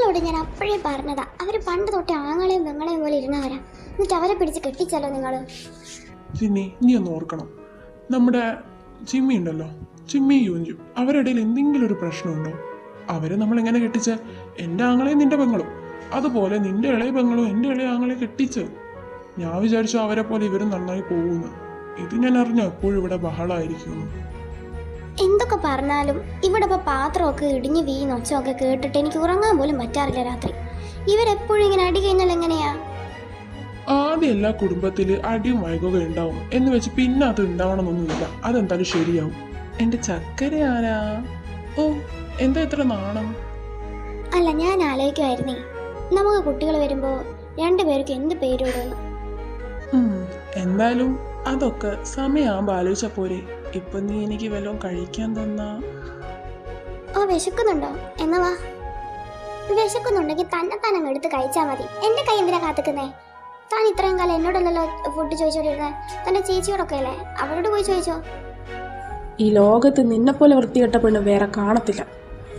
നിങ്ങളോട് ഞാൻ അപ്പോഴേ പറഞ്ഞതാ. അവർ പണ്ട് തൊട്ട് ആങ്ങളെയും പെങ്ങളെയും പോലെ ഇരുന്നവരാ എന്നിട്ട് അവരെ പിടിച്ച് കെട്ടിച്ചല്ലോ നിങ്ങൾ പിന്നെ നീ ഒന്ന് ഓർക്കണം. നമ്മുടെ ചിമ്മി ഉണ്ടല്ലോ. ചിമ്മി യൂഞ്ചും അവരുടെ ഇടയിൽ എന്തെങ്കിലും ഒരു പ്രശ്നമുണ്ടോ? അവരെ നമ്മൾ എങ്ങനെ കെട്ടിച്ച്? എന്റെ ആങ്ങളെയും നിന്റെ പെങ്ങളും. അതുപോലെ നിന്റെ ഇളയ പെങ്ങളും എന്റെ ഇളയ ആങ്ങളെ കെട്ടിച്ച്. ഞാൻ വിചാരിച്ചു അവരെ പോലെ ഇവരും നന്നായി പോകുന്നു. ഇത് ഞാൻ അറിഞ്ഞു എപ്പോഴും ഇവിടെ ബഹളമായിരിക്കുന്നു എന്തൊക്കെ പറഞ്ഞാലും ഇവിടെ ഇപ്പോൾ പാത്രമൊക്കെ ഇടിഞ്ഞ് വീണ ഒച്ചമൊക്കെ കേട്ടിട്ട് എനിക്ക് ഉറങ്ങാൻ പോലും പറ്റാറില്ല രാത്രി. ഇവരെപ്പോഴും ഇങ്ങനെ അടി കഴിഞ്ഞാൽ എങ്ങനെയാ? ആദ്യം എല്ലാ കുടുംബത്തിൽ അടിയും വൈകുക ഉണ്ടാവും. എന്ന് വെച്ച് പിന്നെ അത് ഉണ്ടാവണമെന്നൊന്നുമില്ല. അതെന്തായാലും ശരിയാവും. എന്റെ ചക്കര ആരാ? ഓ എന്താ ഇത്ര നാണം? അല്ല ഞാൻ ആലോചിക്കുമായിരുന്നേ നമുക്ക് കുട്ടികൾ വരുമ്പോൾ രണ്ടുപേർക്കും എന്ത് പേരിടുന്നു ഉം, എന്തായാലും അതൊക്കെ സമയമാകുമ്പോൾ ആലോചിച്ച പോരെ. ഇപ്പൊ നീ എനിക്ക് വല്ലതും കഴിക്കാൻ തന്നാ? ഓ വിശക്കുന്നുണ്ടോ? എന്നാ വാ. വിശക്കുന്നുണ്ടെങ്കിൽ തന്നെ തന്നെ അങ്ങ് എടുത്ത് കഴിച്ചാൽ മതി. എന്റെ കൈ എന്തിനാ കാത്തുക്കുന്നേ? താൻ ഇത്രയും കാലം എന്നോടല്ലല്ലോ ഫുഡ് ചോദിച്ചോണ്ടിരുന്നത് തന്റെ ചേച്ചിയോടൊക്കെ അല്ലേ? അവരോട് പോയി ചോദിച്ചോ? ഈ ലോകത്ത് നിന്നെപ്പോലെ വൃത്തികെട്ട പെണ്ണ് വേറെ കാണത്തില്ല.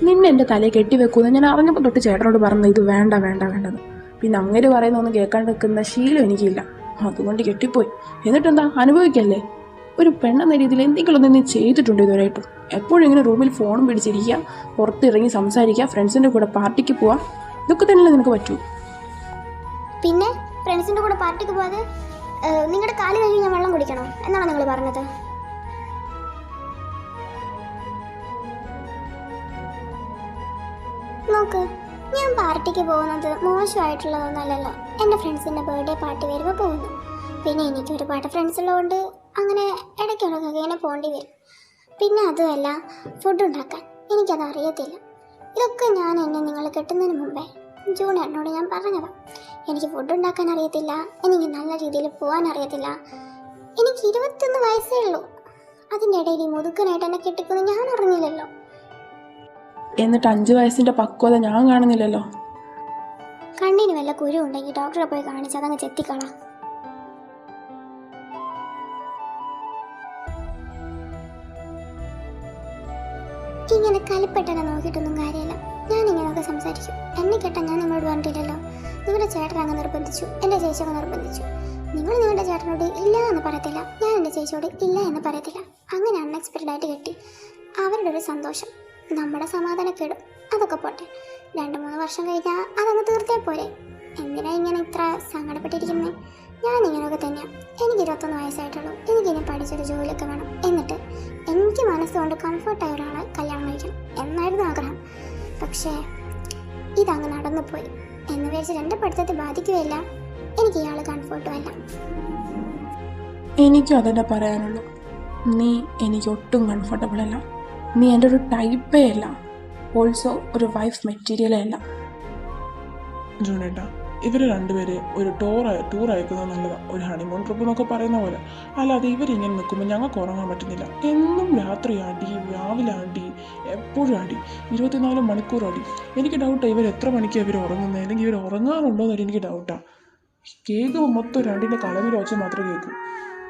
നിന്നെ എന്റെ തലയിൽ കെട്ടിവെക്കുമെന്ന് ഞാൻ അറിഞ്ഞപ്പോൾ തൊട്ട് ചേട്ടനോട് പറഞ്ഞു ഇത് വേണ്ട വേണ്ട വേണ്ടത് പിന്നെ അങ്ങനെ പറയുന്ന ഒന്നും കേൾക്കാണ്ട് നിൽക്കുന്ന ശീലം എനിക്കില്ല. അതുകൊണ്ട് കെട്ടിപ്പോയി. എന്നിട്ടെന്താ? അനുഭവിക്കല്ലേ? ഒരു പെണ്ണെന്ന രീതിയിൽ എന്തെങ്കിലും നീ ചെയ്തിട്ടുണ്ട് ഇതുവരെയായിട്ടും? എപ്പോഴും ഇങ്ങനെ റൂമിൽ ഫോണും പിടിച്ചിരിക്കുക പുറത്തിറങ്ങി സംസാരിക്കുക ഫ്രണ്ട്സിന്റെ കൂടെ പാർട്ടിക്ക് പോവാ ഇതൊക്കെ തന്നെയല്ലേ നിനക്ക് പറ്റൂ? പിന്നെ ഫ്രണ്ട്സിന്റെ കൂടെ പാർട്ടിക്ക് പോവാതെ നിങ്ങളുടെ കാൽ കഴുകി ഞാൻ വെള്ളം കുടിക്കണം? എന്നാണ് നിങ്ങൾ പറഞ്ഞത്? നോക്ക് ഞാൻ പാർട്ടിക്ക് പോകുന്നത് മോശമായിട്ടുള്ളതൊന്നല്ലല്ലോ. എന്റെ ഫ്രണ്ട്സിന്റെ ബർത്ത്ഡേ പാർട്ടി വരുമ്പോൾ പോകുന്നു. പിന്നെ എനിക്ക് ഒരുപാട് ഫ്രണ്ട്സ് ഉള്ളതുകൊണ്ട് അങ്ങനെ ഇടയ്ക്കിടയ്ക്ക് ഇങ്ങനെ പോകേണ്ടി വരും. പിന്നെ അതുമല്ല ഫുഡ് ഉണ്ടാക്കാൻ എനിക്കത് അറിയത്തില്ല. ഇതൊക്കെ ഞാൻ എന്നെ നിങ്ങൾ കിട്ടുന്നതിന് മുമ്പേ ജൂൺ എന്നോട് ഞാൻ പറഞ്ഞതാണ് എനിക്ക് ഫുഡ് ഉണ്ടാക്കാൻ അറിയത്തില്ല എനിക്ക് നല്ല രീതിയിൽ പോകാൻ അറിയത്തില്ല. എനിക്ക് ഇരുപത്തൊന്ന് വയസ്സേ ഉള്ളൂ. അതിന്റെ ഇടയിൽ ഈ മുതുക്കനായിട്ട് എന്നെ കിട്ടിക്കുന്നത് ഞാൻ അറിഞ്ഞില്ലല്ലോ. എന്നിട്ട് അഞ്ച് വയസ്സിന്റെ പക്വത ഞാൻ കാണുന്നില്ലല്ലോ? കണ്ണിന് വല്ല കുരു ഉണ്ടെങ്കിൽ ഡോക്ടറെ പോയി കാണിച്ച് അതങ്ങ് ചെത്തിക്കളാം. ഇങ്ങനെ കലിപ്പെട്ടെന്നെ നോക്കിയിട്ടൊന്നും കാര്യമില്ല. ഞാൻ ഇങ്ങനെയൊക്കെ സംസാരിക്കും. എന്നെ കേട്ടാൽ ഞാൻ നിങ്ങളോട് പറഞ്ഞിട്ടില്ലല്ലോ. നിങ്ങളുടെ ചേട്ടൻ അങ്ങ് നിർബന്ധിച്ചു. എന്റെ ചേച്ചി അങ്ങ് നിർബന്ധിച്ചു. നിങ്ങൾ നിങ്ങളുടെ ചേട്ടനോട് ഇല്ല എന്ന് പറയത്തില്ല. ഞാൻ എന്റെ ചേച്ചിയോട് ഇല്ല എന്ന് പറയത്തില്ല. അങ്ങനെ അൺഎക്സ്പെക്റ്റഡ് ആയിട്ട് കിട്ടി. അവരുടെ ഒരു സന്തോഷം. നമ്മുടെ സമാധാനക്കേടും. അതൊക്കെ പോട്ടെ. രണ്ട് മൂന്ന് വർഷം കഴിഞ്ഞാൽ അതങ്ങ് തീർത്തേ പോരെ. എന്തിനാ ഇങ്ങനെ ഇത്ര സങ്കടപ്പെട്ടിരിക്കുന്നത് ഞാൻ ഇങ്ങനെയൊക്കെ തന്നെയാണ് എനിക്ക് ഇരുപത്തൊന്ന് വയസ്സായിട്ടുള്ളൂ. എനിക്കിനി പഠിച്ചൊരു ജോലിയൊക്കെ വേണം. എന്നിട്ട് എനിക്ക് മനസ്സുകൊണ്ട് കംഫർട്ടായ ഒരാളെ കല്യാണം കഴിക്കണം എന്നായിരുന്നു ആഗ്രഹം. പക്ഷേ ഇതങ്ങ് നടന്നു പോയി എന്ന് വിചാരിച്ച് എന്റെ പഠിത്തത്തെ ബാധിക്കുകയില്ല. എനിക്ക് ഇയാൾ കംഫർട്ടുമല്ല എനിക്കും അതന്നെ പറയാനുള്ളൂ. നീ എനിക്ക് ഒട്ടും കംഫർട്ടബിൾ അല്ല. നീ എന്റെ ഒരു ടൈപ്പേ അല്ല. ഓൾസോ ഒരു വൈഫ് മെറ്റീരിയലേ അല്ല. ജൂണേട്ടാ ഇവർ രണ്ടുപേരെ ഒരു ടൂർ ടൂർ അയക്കുന്നത് നല്ലതാണ് ഒരു ഹണിമൂൺ ട്രിപ്പ് എന്നൊക്കെ പറയുന്ന പോലെ. അല്ലാതെ ഇവരിങ്ങനെ നിൽക്കുമ്പോൾ ഞങ്ങൾക്ക് ഉറങ്ങാൻ പറ്റുന്നില്ല. എന്നും രാത്രി അടി രാവിലെ അടി എപ്പോഴും അടി. ഇരുപത്തിനാല് മണിക്കൂർ അടി. എനിക്ക് ഡൗട്ടാണ് ഇവർ എത്ര മണിക്ക് ഇവർ ഉറങ്ങുന്നത് അല്ലെങ്കിൽ ഇവർ ഉറങ്ങാറുണ്ടോ എന്നൊരു എനിക്ക് ഡൗട്ടാണ് കേൾക്കുമ്പോൾ മൊത്തം രണ്ടിന്റെ കളവിൽ വെച്ച് മാത്രമേ കേൾക്കൂ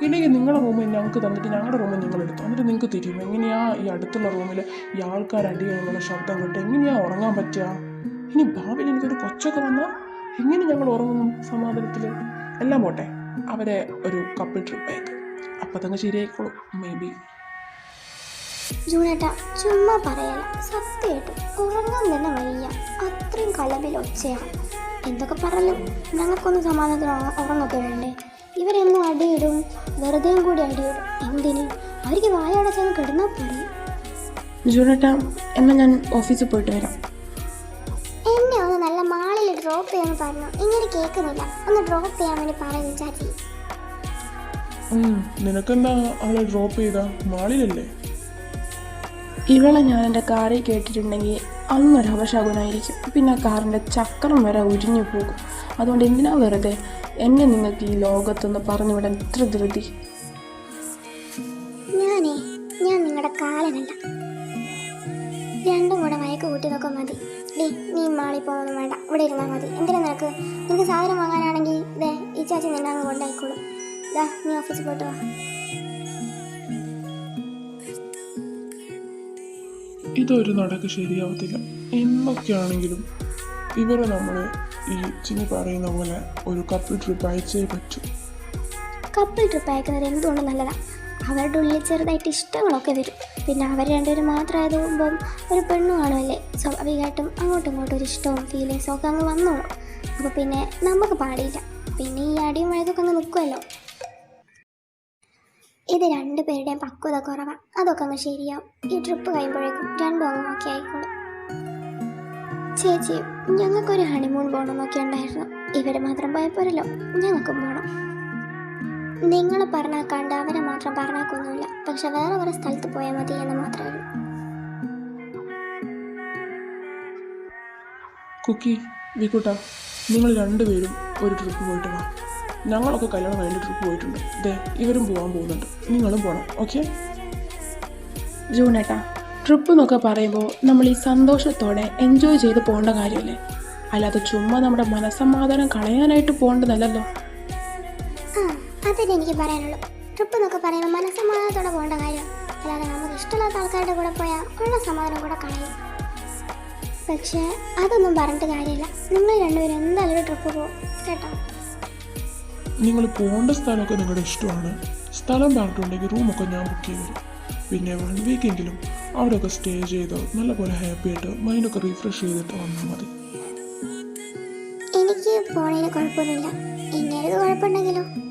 ഇല്ലെങ്കിൽ നിങ്ങളുടെ റൂമിൽ ഞങ്ങൾക്ക് തന്നിട്ട് ഞങ്ങളുടെ റൂമിൽ നിങ്ങൾ എടുത്തു എന്നിട്ട് നിങ്ങൾക്ക് തിരിയും. എങ്ങനെയാ ഈ അടുത്തുള്ള റൂമിൽ ഈ ആൾക്കാർ അടി കഴിയുമ്പോൾ ശബ്ദം കേട്ട് എങ്ങനെയാ ഉറങ്ങാൻ പറ്റുക? ഇനി ഭാവിയിൽ എനിക്കൊരു കൊച്ചൊക്കെ വന്നാൽ എങ്ങനെ ഞങ്ങൾ ഉറങ്ങുന്നു സമാധാനത്തിൽ എല്ലാം പോട്ടെ. അവരെ ഒരു കപ്പിൾ ട്രിപ്പ് അയക്കും അപ്പം തന്നെ ശരിയായിക്കോളും. മേ ബി ജൂണേട്ട ചുമ്മാ പറയല സത്യമായിട്ട് ഉറങ്ങാൻ തന്നെ വയ്യ. അത്രയും കളവിൽ ഒച്ചയാണ്. എന്തൊക്കെ പറഞ്ഞാലും ഞങ്ങൾക്കൊന്ന് സമാധാനത്തിന് ഉറ- ഉറങ്ങൊക്കെ വേണ്ടേ? ഇവരെന്നും അടിയിടും. വെറുതെയും കൂടി അടിയിടും. എന്തിന്? അവർക്ക് വായടച്ചങ്ങ് കിടന്നാൽ പോരെ. ജൂണേട്ടാ എന്നാൽ ഞാൻ ഓഫീസിൽ പോയിട്ട് വരാം. ചെയ്യാമെന്ന് പറഞ്ഞു. ഇങ്ങനെ കേൾക്കുന്നില്ല. ഒന്ന് ഡ്രോപ്പ് ചെയ്യാൻ വേണ്ടി പറയുന്നു ചാച്ചി. നിനക്കെന്താ അവളെ ഡ്രോപ്പ് ചെയ്താ? മാളിലല്ലേ? ഇവളെ ഞാൻ എന്റെ കാറിൽ കേട്ടിട്ടുണ്ടെങ്കിൽ അന്നൊരു അപശകുനായിരിക്കും പിന്നെ കാറിന്റെ ചക്രം വരെ ഉരിഞ്ഞു പോകും. അതുകൊണ്ട് എന്തിനാ വെറുതെ എന്നെ നിങ്ങൾക്ക് ഈ ലോകത്തൊന്ന് പറഞ്ഞുവിടാൻ ഇത്ര ധൃതി? ഇവിടെ ഇരുന്നാൽ മതി. എന്തിനാ നിനക്ക്? നിനക്ക് സാധനം വാങ്ങാനാണെങ്കിൽ ദേ ഈ ചാച്ചി നിന്നെ അങ്ങ് കൊണ്ടായിക്കോളൂ ദാ നീ ഓഫീസിൽ പോയിട്ട് വാ. ഇതൊരു നടക്ക് ശരിയാവത്തില്ല. എന്നൊക്കെയാണെങ്കിലും ഇവരെ നമ്മൾ ഈ ചിനി പറയുന്ന പോലെ ഒരു കപ്പിൾ ട്രിപ്പ് അയച്ചേ പറ്റൂ. കപ്പിൾ ട്രിപ്പ് അയക്കുന്നത് എന്തുകൊണ്ട് നല്ലതാണ് അവരുടെ ഉള്ളിൽ ചെറുതായിട്ട് ഇഷ്ടങ്ങളൊക്കെ വരും. പിന്നെ അവർ രണ്ടുപേരും മാത്രമായതുമ്പം ഒരു പെണ്ണു കാണുമല്ലേ സ്വാഭാവികമായിട്ടും അങ്ങോട്ടും ഇങ്ങോട്ടും ഒരു ഇഷ്ടവും ഫീലിങ്സും ഒക്കെ അങ്ങ് വന്നോളും. അപ്പോൾ പിന്നെ നമുക്ക് പാടില്ല. പിന്നെ ഈ അടിയും വഴുതൊക്കെ അങ്ങ് നിൽക്കുമല്ലോ ഇത് രണ്ടുപേരുടെയും പക്വത കുറവാണ് അതൊക്കെ അങ്ങ് ശരിയാവും. ഈ ട്രിപ്പ് കഴിയുമ്പോഴേക്കും രണ്ടും അങ്ങ് ഓക്കെ ആയിക്കോളും. ചേച്ചി ഞങ്ങൾക്കൊരു ഹണിമൂൺ പോകണമെന്നൊക്കെ ഉണ്ടായിരുന്നു ഇവർ മാത്രം പോയപ്പോരല്ലോ ഞങ്ങൾക്കും പോകണം നിങ്ങൾ പറഞ്ഞാൽ കണ്ട അവരെ മാത്രം പറഞ്ഞാക്കൊന്നുമില്ല. പക്ഷെ വേറെ വേറെ സ്ഥലത്ത് പോയാൽ മതി എന്ന് മാത്രമേ ഉള്ളൂ. കുക്കി വിക്കുട്ട നിങ്ങൾ രണ്ടുപേരും ഒരു ട്രിപ്പ് പോയിട്ട് വാ. ഞങ്ങളൊക്കെ കല്യാണം കഴിഞ്ഞ ട്രിപ്പ് പോയിട്ടുണ്ട്. ദേ ഇവരും പോകാൻ പോകുന്നുണ്ട്. നിങ്ങളും പോകണം ഓക്കെ ജൂണേട്ടാ ട്രിപ്പ് എന്നൊക്കെ പറയുമ്പോൾ നമ്മൾ ഈ സന്തോഷത്തോടെ എൻജോയ് ചെയ്ത് പോകേണ്ട കാര്യമല്ലേ? അല്ലാതെ ചുമ്മാ നമ്മുടെ മനസ്സമാധാനം കളയാനായിട്ട് പോകേണ്ടതല്ലല്ലോ. അതന്നെ എനിക്ക് പറയാനുള്ളൂ. ട്രിപ്പ് എന്നൊക്കെ പറയുമ്പോൾ മനസ്സമാധാനത്തോടെ പോകേണ്ട കാര്യം. അല്ലാതെ നമുക്ക് ഇഷ്ടമില്ലാത്ത ആൾക്കാരുടെ കൂടെ പോയാൽ ഉള്ള സമാധാനം കൂടെ കളയും. പക്ഷേ അതൊന്നും പറഞ്ഞിട്ട് കാര്യമില്ല. നിങ്ങൾ രണ്ടുപേരും എന്തായാലും ഒരു ട്രിപ്പ് പോകും കേട്ടോ? നിങ്ങൾ പോകേണ്ട സ്ഥലമൊക്കെ നിങ്ങളുടെ ഇഷ്ടമാണ്. സ്ഥലം പറഞ്ഞിട്ടുണ്ടെങ്കിൽ റൂമൊക്കെ ഞാൻ ബുക്ക് ചെയ്ത് തരും. പിന്നെ വൺ വീക്കെങ്കിലും അവിടെയൊക്കെ സ്റ്റേ ചെയ്ത് നല്ലപോലെ ഹാപ്പി ആയിട്ട് മൈൻഡൊക്കെ റീഫ്രഷ് ചെയ്തിട്ട് വന്നാൽ മതി. എനിക്ക് പോണതിന് കുഴപ്പമൊന്നുമില്ല. ഇങ്ങനെ കുഴപ്പമുണ്ടെങ്കിലോ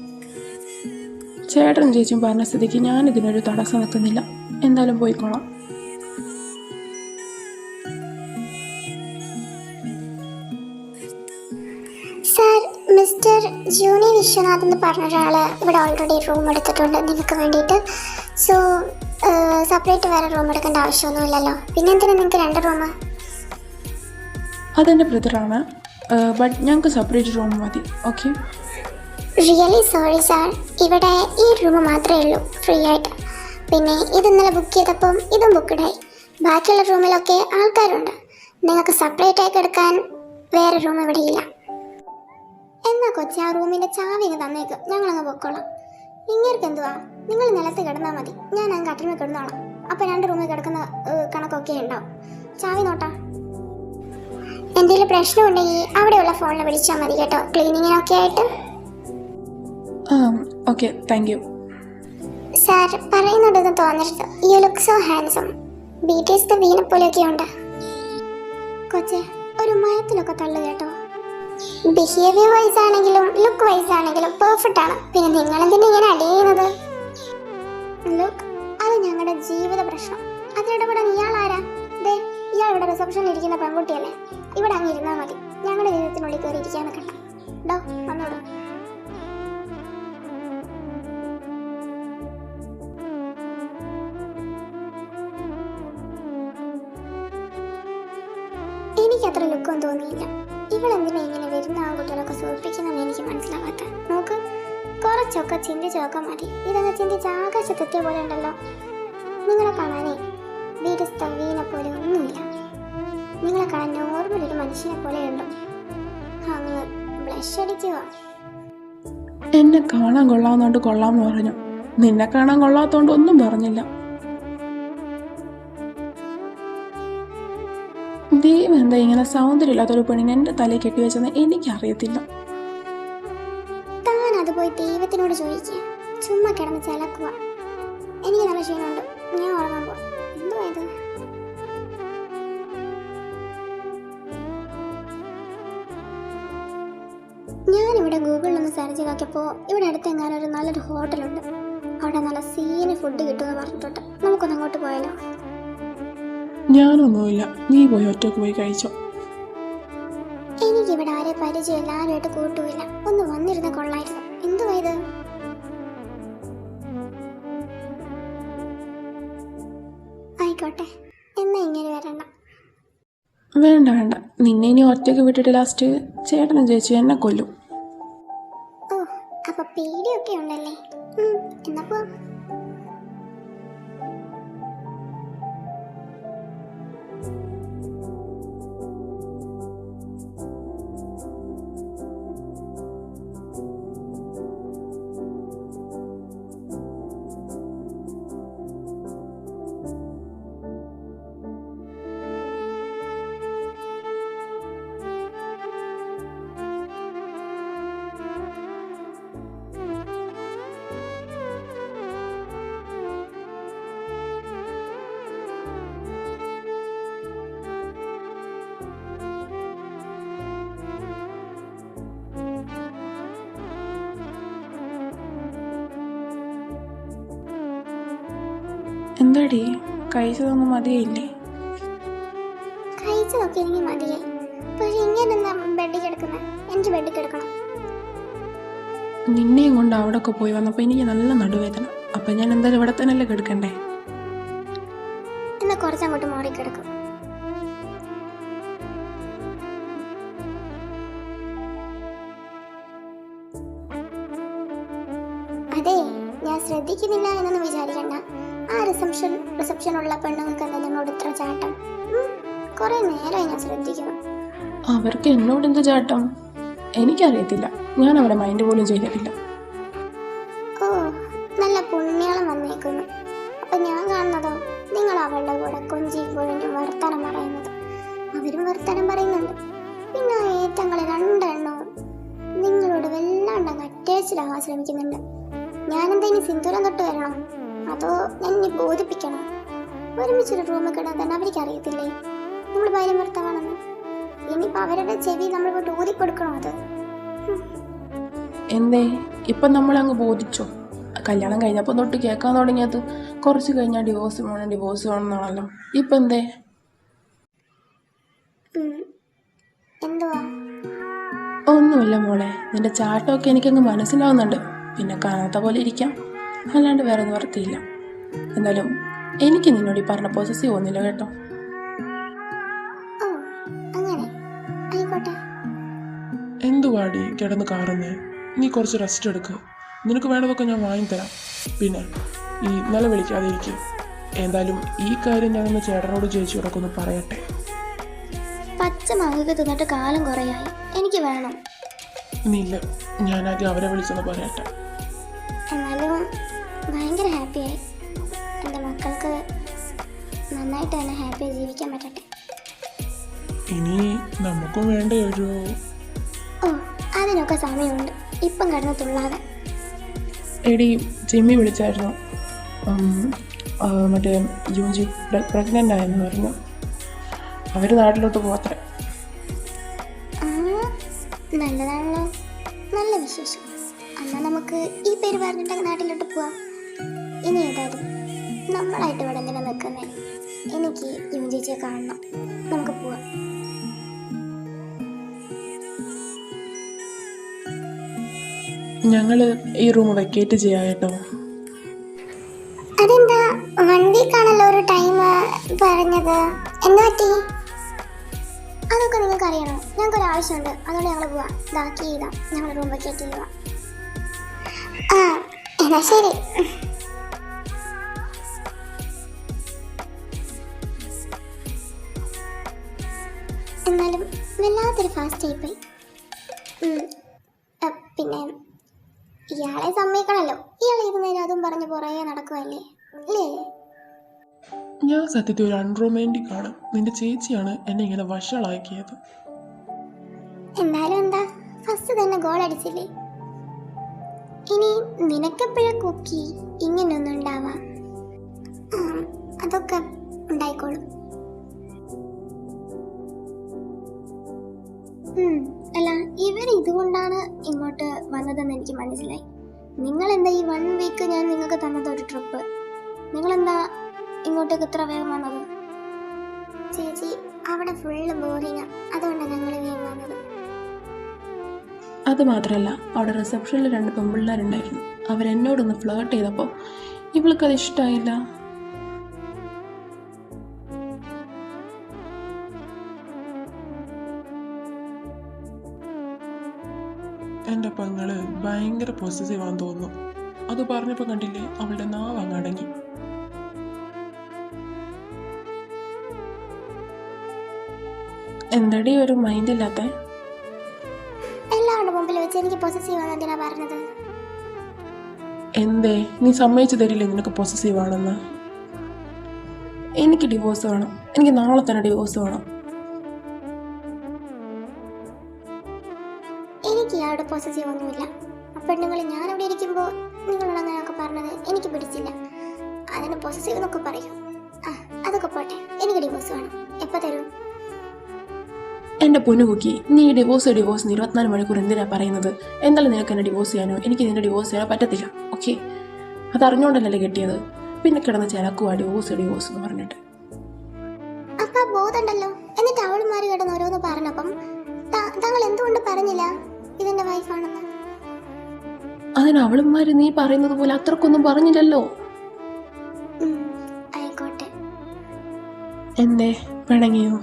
ചേട്ടൻ ചേച്ചിയും പറഞ്ഞ സ്ഥിതിക്ക് ഞാൻ ഇതിനൊരു തടസ്സം നിൽക്കുന്നില്ല എന്തായാലും പോയിക്കോളാം. സാർ മിസ്റ്റർ ജൂനി വിശ്വനാഥ് എന്ന് പറഞ്ഞ ഒരാൾ ഇവിടെ ഓൾറെഡി റൂം എടുത്തിട്ടുണ്ട്. നിങ്ങൾക്ക് വേണ്ടിയിട്ട്. സോ സെപ്പറേറ്റ് വേറെ റൂം എടുക്കേണ്ട ആവശ്യമൊന്നുമില്ലല്ലോ. പിന്നെ എന്തിനാ നിങ്ങൾക്ക് രണ്ട് റൂം അതെന്റെ ബ്രദറാണ് ബട്ട് ഞങ്ങൾക്ക് സെപ്പറേറ്റ് റൂം മതി. ഓക്കെ റിയലി സോറി സാർ ഇവിടെ ഈ റൂം മാത്രമേ ഉള്ളൂ. ഫ്രീ ആയിട്ട്. പിന്നെ ഇത് ഇന്നലെ ബുക്ക് ചെയ്തപ്പം ഇതും ബുക്ക്ഡായി ബാക്കിയുള്ള റൂമിലൊക്കെ ആൾക്കാരുണ്ട്. നിങ്ങൾക്ക് സെപ്പറേറ്റ് ആയി കിടക്കാൻ വേറെ റൂം ഇവിടെ ഇല്ല. എന്നാ കൊച്ചി ആ റൂമിന്റെ ചാവി ഇങ്ങ് തന്നേക്ക്. ഞങ്ങളങ്ങ് പൊക്കോളാം. ഇങ്ങേർക്ക് എന്തുവാ? നിങ്ങൾ നിലത്ത് കിടന്നാൽ മതി. ഞാൻ അങ്ങ് കട്ടിലിൽ കിടന്നോളാം. അപ്പൊ രണ്ട് റൂമിൽ കിടക്കുന്ന കണക്കൊക്കെ ഉണ്ടാവും. ചാവി നോട്ടാ. എന്തെങ്കിലും പ്രശ്നമുണ്ടെങ്കിൽ അവിടെയുള്ള ഫോണിൽ വിളിച്ചാൽ മതി കേട്ടോ. ക്ലീനിങ്ങിനൊക്കെ ആയിട്ട്. ഓക്കെ താങ്ക് യു സാർ പറയുന്നുണ്ടെന്ന് തോന്നരുത്. You look so handsome B T S വീണ പോലെയൊക്കെ ഉണ്ട്. കൊച്ചെ ഒരു മയത്തിലൊക്കെ തള്ളു കേട്ടോ. ബിഹേവിയർ വൈസ് ആണെങ്കിലും ലുക്ക് വൈസ് ആണെങ്കിലും പെർഫെക്റ്റ് ആണ്. പിന്നെ നിങ്ങൾ എന്തിനാ ഇങ്ങനെ അടിയുന്നത്? ലുക്ക് അത് ഞങ്ങളുടെ ജീവിത പ്രശ്നം. അതിനിടപെടാൻ ഇയാൾ ആരാ? ദേ ഇയാൾ ഇവിടെ റിസപ്ഷനിൽ ഇരിക്കുന്ന പെൺകുട്ടിയല്ലേ. ഇവിടെ അങ്ങ് ഇരുന്നാൽ മതി. ഞങ്ങളുടെ ജീവിതത്തിനുള്ളിൽ കയറി ഇരിക്കാൻ ഡോ വന്നോളൂ. എനിക്ക് മനസ്സിലാവാത്ത. നോക്ക് കുറച്ചൊക്കെ ചിന്തിച്ചൊക്കെ മതി. ഇതങ്ങ് ചിന്തിച്ച് ആകാശത്തെത്തിയ പോലെ ഉണ്ടല്ലോ. നിങ്ങളെ കാണാനേ വീരസ്ഥ വീണ പോലെ ഒന്നുമില്ല. നിങ്ങളെ കാണാൻ നോർമൽ ഒരു മനുഷ്യനെ പോലെ ഉണ്ടോ? അങ്ങ് ബ്ലഷ് അടിക്കുക എന്നെ കാണാൻ കൊള്ളാവുന്നോണ്ട് കൊള്ളാമെന്ന് പറഞ്ഞു. നിന്നെ കാണാൻ കൊള്ളാത്തോണ്ട് ഒന്നും പറഞ്ഞില്ല. ദൈവം എന്താ ഇങ്ങനെ സൗന്ദര്യമില്ലാത്തൊരു പെണ്ണിനെ എന്റെ തലയിൽ കെട്ടിവെച്ചെന്ന് എനിക്കറിയത്തില്ല. പോയി ദൈവത്തിനോട് ചോദിക്കുക. ചുമ്മാ കിടന്ന് ചിലക്കുക. എനിക്ക് നല്ല ക്ഷീണമുണ്ട്. ഞാൻ ഉറങ്ങാൻ പോവാം. എന്തുവാ ഇത് ഞാനിവിടെ ഗൂഗിളിൽ ഒന്ന് സെർച്ച് നോക്കിയപ്പോൾ ഇവിടെ അടുത്ത് എങ്ങാനും ഒരു നല്ലൊരു ഹോട്ടലുണ്ട് അവിടെ നല്ല സീന് ഫുഡ് കിട്ടുമെന്ന് പറഞ്ഞിട്ടുണ്ട്. നമുക്കൊന്ന് അങ്ങോട്ട് പോയാലോ? ഞാനൊന്നുമില്ല. നീ പോയി ഒറ്റയ്ക്ക് പോയി കഴിച്ചോ. എനിക്കിവിടെ ആരെ പരിചയം എല്ലാവരുമായിട്ട് കൂട്ടുമില്ല. ഒന്ന് വന്നിരുന്ന കൊള്ളായിരുന്നു. പോയത് ആയിക്കോട്ടെ. എന്നാ ഇങ്ങനെ വരണ്ട വേണ്ട വേണ്ട. നിന്നെ ഇനി ഒറ്റയ്ക്ക് വിട്ടിട്ട് ലാസ്റ്റ് ചേട്ടനും ചേച്ചി എന്നെ കൊല്ലും. ഓ അപ്പൊ പേടിയൊക്കെ ഉണ്ടല്ലേ? എന്നപ്പോ എന്താടി? കഴിച്ചതൊന്നും മതിയായില്ലേ? കഴിച്ചതൊക്കെ എനിക്ക് മതിയായി. പക്ഷെ ഇങ്ങനെ എന്താ ബെഡിൽ കിടക്കുന്നത് എനിക്ക് ബെഡിൽ കിടക്കണം. നിന്നെയും കൊണ്ട് അവിടെ ഒക്കെ പോയി വന്നപ്പോൾ എനിക്ക് നല്ല നടുവേദന. അപ്പം ഞാൻ എന്തായാലും ഇവിടെ തന്നെയല്ലേ കിടക്കണ്ടേ? എന്നാൽ കുറച്ചങ്ങോട്ട് മാറി കിടക്കും ആ റിസപ്ഷൻ ഉള്ള പെണ്ണുങ്ങൾക്ക് എന്താ ഞങ്ങളോട് ഇത്ര ചാട്ടം കുറേ നേരമായി ഞാൻ ശ്രദ്ധിക്കുന്നു. അവർക്ക് എന്നോട് എന്ത് ചാട്ടം? എനിക്കറിയത്തില്ല. ഞാൻ അവരെ മൈൻഡ് പോലും ചെയ്തിട്ടില്ല ഒരുമിച്ചൊരു റൂമിൽ കിടാൻ തന്നെ അവർക്ക് അറിയത്തില്ലേ നമ്മൾ ഭാര്യ ഭർത്താവാണെന്ന്. ഇനിയിപ്പോൾ അവരുടെ ചെവി നമ്മൾ പോയിട്ട് ഊതി കൊടുക്കണോ അത്? എന്തേ? ഇപ്പം നമ്മളങ്ങ് ബോധിച്ചോ? കല്യാണം കഴിഞ്ഞപ്പോൾ തൊട്ട് കേൾക്കാൻ തുടങ്ങിയത് കുറച്ച് കഴിഞ്ഞാൽ ഡിവോഴ്സ് വേണം ഡിവോഴ്സ് വേണം എന്നാണല്ലോ. ഇപ്പം എന്തേ. എന്തുവാ? ഒന്നുമില്ല മോളെ. നിന്റെ ചാട്ടമൊക്കെ എനിക്കങ്ങ് മനസ്സിലാവുന്നുണ്ട്. പിന്നെ കാണാത്ത പോലെ ഇരിക്കാം. അല്ലാണ്ട് വേറെ നിവർത്തിയില്ല എന്നാലും എനിക്ക് നിന്നോട് ഈ പറഞ്ഞ പോസസീവ് ഒന്നില്ല കേട്ടോ. ഓ അങ്ങനെ. ആയിക്കോട്ടെ. എന്തുവാടി കിടന്ന് കാറുന്നേ? നീ കുറച്ച് റെസ്റ്റ് എടുക്കുക നിനക്ക് വേണ്ടതൊക്കെ ഞാൻ വാങ്ങി തരാം പിന്നെ ഈ നിലവിളിക്കാതെ ഇരിക്കും. എന്തായാലും ഈ കാര്യം ഞാനൊന്ന് ചേട്ടനോട് ചേച്ചിയോടൊക്കെ ഒന്ന് പറയട്ടെ. പച്ച മാങ്ങ തിന്നിട്ട് കാലം കുറയായി. എനിക്ക് വേണം. നീല്ല ഞാനാദ്യം അവരെ വിളിച്ചൊന്ന് പറയട്ടെ. എന്നാലും ഭയങ്കര ഹാപ്പിയായി നന്നായിട്ട് തന്നെ ഹാപ്പിയായി ജീവിക്കാൻ പറ്റട്ടെ. ഇനി നമുക്കും വേണ്ട ഒരു ഓ അതിനൊക്കെ സമയമുണ്ട്. ഇപ്പം കടന്ന് തുള്ളാതെ. എടി ജിമ്മി വിളിച്ചായിരുന്നു. മറ്റേ യു ജി പ്രഗ്നന്റ് ആയെന്ന് പറഞ്ഞു. അവർ നാട്ടിലോട്ട് പോകത്ര നല്ലതാണല്ലോ. നല്ല വിശേഷം. എന്നാൽ നമുക്ക് ഈ പേര് പറഞ്ഞിട്ട് നാട്ടിലോട്ട് പോവാം. ഇനി ഏതായാലും നമ്മളായിട്ട് ഇവിടെ ഇങ്ങനെ നിൽക്കുന്നേ. എനിക്ക് യുവ ചേച്ചിയെ കാണണം. നമുക്ക് പോവാം. ഞങ്ങൾ ഈ റൂം വെക്കേറ്റ് ചെയ്യാം കേട്ടോ. അതെന്താ? വൺ വീക്ക് ആണല്ലോ ഒരു ടൈം പറഞ്ഞത്. എന്താ പറ്റി? അതൊക്കെ നിങ്ങൾക്ക് അറിയണോ? ഞങ്ങൾക്ക് ഒരു ആവശ്യമുണ്ട്. അതുകൊണ്ട് ഞങ്ങൾ പോവാം. ബാക്കി ചെയ്താം ഞങ്ങൾ റൂം വെക്കേറ്റ് ചെയ്യുക ആ എന്നാ ശരി. വല്ലാത്തൊരു ഫാസ്റ്റ് അ, പിന്നെ ഇയാളെ സമ്മതിക്കണല്ലോ. ഇയാൾ നേരം അതും പറഞ്ഞ് പുറകെ നടക്കുമല്ലേ അല്ലേ ഞാൻ സത്യത്തിൽ ഒരു അൺറൊമാന്റിക് ആണ്. നിന്റെ ചേച്ചിയാണ് എന്നെ ഇങ്ങനെ വഷളാക്കിയത്. എന്നാലും എന്താ? ഫസ്റ്റ് തന്നെ ഗോൾ അടിച്ചില്ലേ? ഇനി നിനക്കെപ്പോഴും കുക്കി ഇങ്ങനെയൊന്നും ഉണ്ടാവാം? അതൊക്കെ ഉണ്ടായിക്കോളും. അല്ല ഇവർ ഇതുകൊണ്ടാണ് ഇങ്ങോട്ട് വന്നതെന്ന് എനിക്ക് മനസ്സിലായി. നിങ്ങൾ എന്താ ഈ വൺ വീക്ക് ഞാൻ നിങ്ങൾക്ക് തന്നത് ഒരു ട്രിപ്പ് നിങ്ങളെന്താ ഇങ്ങോട്ടേക്ക് ഇത്ര വേഗം വന്നത്? ചേച്ചി അവിടെ ഫുള്ള് ബോറിങ് അതുകൊണ്ടാണ് ഞങ്ങൾ വേഗം വന്നത്. അത് മാത്രമല്ല അവിടെ റിസപ്ഷനിൽ രണ്ട് പെൺപിള്ളേരുണ്ടായിരുന്നു അവരെന്നോടൊന്ന് ഫ്ലേർട്ട് ചെയ്തപ്പോൾ ഇവൾക്കത് ഇഷ്ടമായില്ല പെങ്ങൾ ഭയങ്കര പോസിറ്റീവ് ആണെന്ന് തോന്നുന്നു. അത് പറഞ്ഞപ്പോൾ കണ്ടില്ലേ അവളുടെ നാവ് അങ്ങ് അടങ്ങി എന്താടി ഒരു മൈൻഡ് ഇല്ലാത്ത? എല്ലാവരുടെ മുമ്പിൽ വെച്ച് എനിക്ക് പൊസസീവ് ആണ് എന്തിനാ പറഞ്ഞത്? എന്തേ നീ സമ്മതിച്ചു തരില്ലേ നിനക്ക് പോസിറ്റീവ് ആണെന്ന്? എനിക്ക് ഡിവോഴ്സ് വേണം. എനിക്ക് നാളെ തന്നെ ഡിവോഴ്സ് വേണം. എനിക്ക് ഡിവോഴ്സ് വേണം. എപ്പോൾ തരും? എന്റെ പൊന്നു കുക്കി നീ ഡിവോഴ്സ് ഡിവോഴ്സ് എന്ന് ഇരുപത്തിനാല് മണിക്കൂർ എന്തിനാ പറയുന്നത്? എന്തായാലും നിനക്ക് എന്നെ ഡിവോഴ്സ് ചെയ്യാനോ? എനിക്ക് നിന്നെ ഡിവോഴ്സ് ചെയ്യാനോ പറ്റത്തില്ല ഓക്കെ അത് അറിഞ്ഞുകൊണ്ടല്ലേ കിട്ടിയത്? പിന്നെ കിടന്ന് ചിലക്കുവാ ഡിവോഴ്സ് ഡിവോഴ്സ് എന്ന് പറഞ്ഞിട്ട്. അപ്പൊ ബോധമുണ്ടല്ലോ. എന്നിട്ട് അവളുമാര് കിടന്ന് ഓരോന്ന് പറഞ്ഞപ്പം താങ്കൾ എന്തുകൊണ്ട് പറഞ്ഞില്ല ഇതെന്റെ വൈഫാണെന്ന് അതിന് അവളുമാര് നീ പറയുന്നത് പോലെ അത്രക്കൊന്നും പറഞ്ഞില്ലല്ലോ. എന്തേ പിണങ്ങിയോ?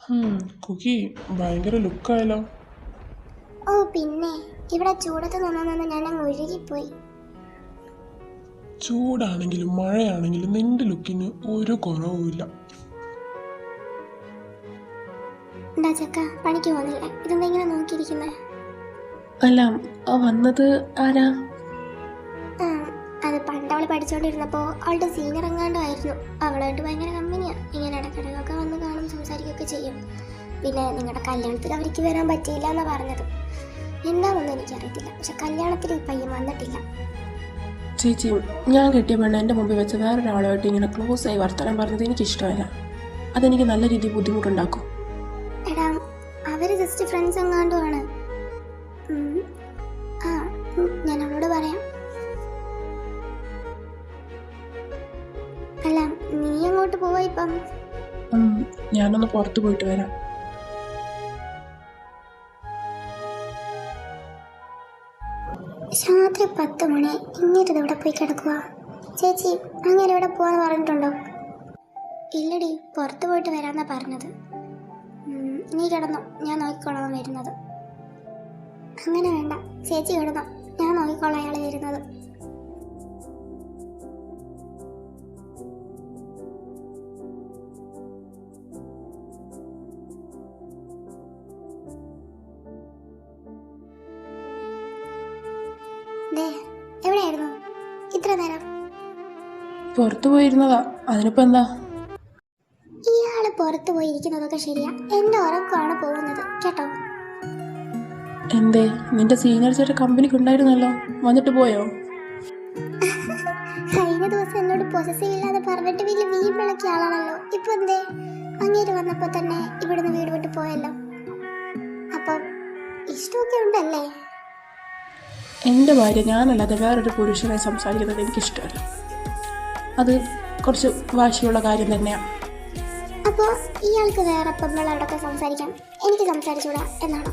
ഹും, കുക്കി ഭയങ്കര ലുക്കായല്ലോ. ഓ പിന്നെ. ഇവിടെ ചൂടത്ത് നിന്ന് ഞാൻ അങ്ങ് ഒഴുകിപ്പോയി ചൂടാണെങ്കിലും മഴയാണെങ്കിലും നിന്റെ ലുക്കിന് ഒരു കുറവുമില്ല. എന്താ ചക്ക? പണിക്ക് പോകുന്നില്ല. ഇതെന്താ ഇങ്ങനെ നോക്കിയിരിക്കുന്നത് അല്ല ആ വന്നത് ആരാ? അത് പണ്ട് അവൾ പഠിച്ചുകൊണ്ടിരുന്നപ്പോൾ അവളുടെ സീനിയർ എങ്ങാണ്ടായിരുന്നു അവളായിട്ട് ഭയങ്കര കമ്പനിയാ ഇങ്ങനെ ഇടയ്ക്കിടയ്ക്കൊക്കെ വന്ന് കാണും സംസാരിക്കുകയൊക്കെ ചെയ്യും. പിന്നെ നിങ്ങളുടെ കല്യാണത്തിൽ അവർക്ക് വരാൻ പറ്റിയില്ല എന്നാ പറഞ്ഞത്. എന്താണെന്നൊന്നും എനിക്കറിയത്തില്ല. പക്ഷെ കല്യാണത്തിൽ ഈ പയ്യൻ വന്നിട്ടില്ല. ചേച്ചി ഞാൻ കെട്ടിയ പെണ്ണ് എന്റെ മുമ്പിൽ വെച്ച് വേറൊരാളുമായിട്ട് ഇങ്ങനെ ക്ലോസ് ആയി വർത്തമാനം പറഞ്ഞത് എനിക്കിഷ്ടമല്ല. അതെനിക്ക് നല്ല രീതിയിൽ ബുദ്ധിമുട്ടുണ്ടാക്കും. പുറത്ത് പോയിട്ട് വരാം. രാത്രി പത്ത് മണി ഇങ്ങോട്ട് ഇവിടെ പോയി കിടക്കുക ചേച്ചി അങ്ങനെ ഇവിടെ പോവാന്ന് പറഞ്ഞിട്ടുണ്ടോ? ഇല്ലടി പുറത്തു പോയിട്ട് വരാന്നാ പറഞ്ഞത്. നീ കിടന്നു ഞാൻ നോക്കിക്കോളാം വരുന്നത്. അങ്ങനെ വേണ്ട ചേച്ചി കിടന്നു ഞാൻ നോക്കിക്കോളാം അയാൾ വരുന്നത്. പുറത്ത് പോയിരുന്നതാ. അതിനിപ്പോ എന്താ? ഇയാൾ പുറത്തു പോയിരിക്കുന്നതൊക്കെ ശരിയാ. എന്റെ ഉറക്കമാണ് പോകുന്നത്. കേട്ടോ? എന്തേ? നിന്റെ സീനിയർ ചേട്ടൻ കമ്പനിക്ക് ഉണ്ടായിരുന്നല്ലോ. വന്നിട്ട് പോയോ? കഴിഞ്ഞ ദിവസം എന്നോട് പൊസസീവ് ഇല്ലാതെ പറഞ്ഞിട്ട് വലിയ വീമ്പിളക്കിയ ആളാണല്ലോ. ഇപ്പൊ എന്തേ? അങ്ങേര് വന്നപ്പോ തന്നെ ഇവിടുന്ന് വീട് വിട്ട് പോയല്ലോ. അപ്പൊ ഇഷ്ടമൊക്കെ ഉണ്ടല്ലേ? എന്റെ ഭാര്യ ഞാനല്ലാതെ വേറൊരു പുരുഷനെ സംസാരിക്കുന്നത് എനിക്കിഷ്ടമല്ല. അത് കുറച്ച് വാശിയുള്ള കാര്യം തന്നെയാണ് അപ്പോൾ ഇയാൾക്ക് വേറെ പെമ്പിളോടൊക്കെ സംസാരിക്കാം. എനിക്ക് സംസാരിച്ചൂടാ എന്നാണോ?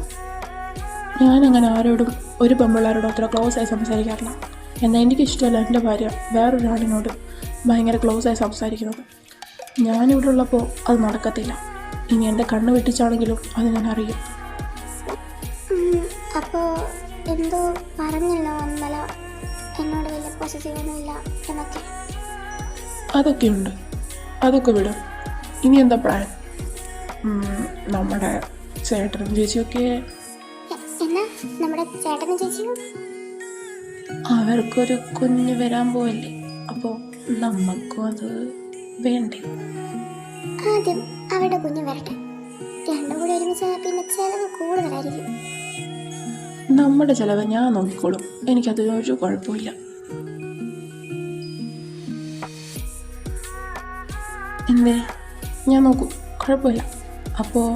ഞാനങ്ങനെ ആരോടും ഒരു പെമ്പിളാരോടും അത്ര ക്ലോസ് ആയി സംസാരിക്കാറില്ല. എന്നാൽ എനിക്കിഷ്ടമല്ല എന്റെ ഭാര്യ. വേറൊരാളിനോട് ഭയങ്കര ക്ലോസ് ആയി സംസാരിക്കുന്നത്. ഞാനിവിടെ ഉള്ളപ്പോൾ അത് നടക്കത്തില്ല. ഇനി എന്റെ കണ്ണ് വെട്ടിച്ചാണെങ്കിലും അത് ഞാൻ അറിയും. അപ്പോൾ എന്തോ പറഞ്ഞല്ലോ ഇന്നലെ എന്നോട് വലിയ പോസിറ്റീവൊന്നുമില്ല എന്നൊക്കെ. അതൊക്കെയുണ്ട്. അതൊക്കെ വിടും. ഇനി എന്താ പ്ലാൻ നമ്മുടെ ചേട്ടനും ചേച്ചിയൊക്കെ നമ്മുടെ ചേട്ടനും ചേച്ചിയും? അവർക്കൊരു കുഞ്ഞ് വരാൻ പോവല്ലേ? അപ്പോൾ നമുക്കും അത് വേണ്ടേ? ആദ്യം അവരുടെ കുഞ്ഞ് വരട്ടെ. രണ്ടും കൂടി ഒരുമിച്ച് പിന്നെ ചെലവ് കൂടുതലായിരിക്കും. നമ്മുടെ ചിലവ് ഞാൻ നോക്കിക്കോളും. എനിക്കതിനൊരു കുഴപ്പമില്ല. എന്തേ ഞാൻ നോക്കും കുഴപ്പമില്ല അപ്പോൾ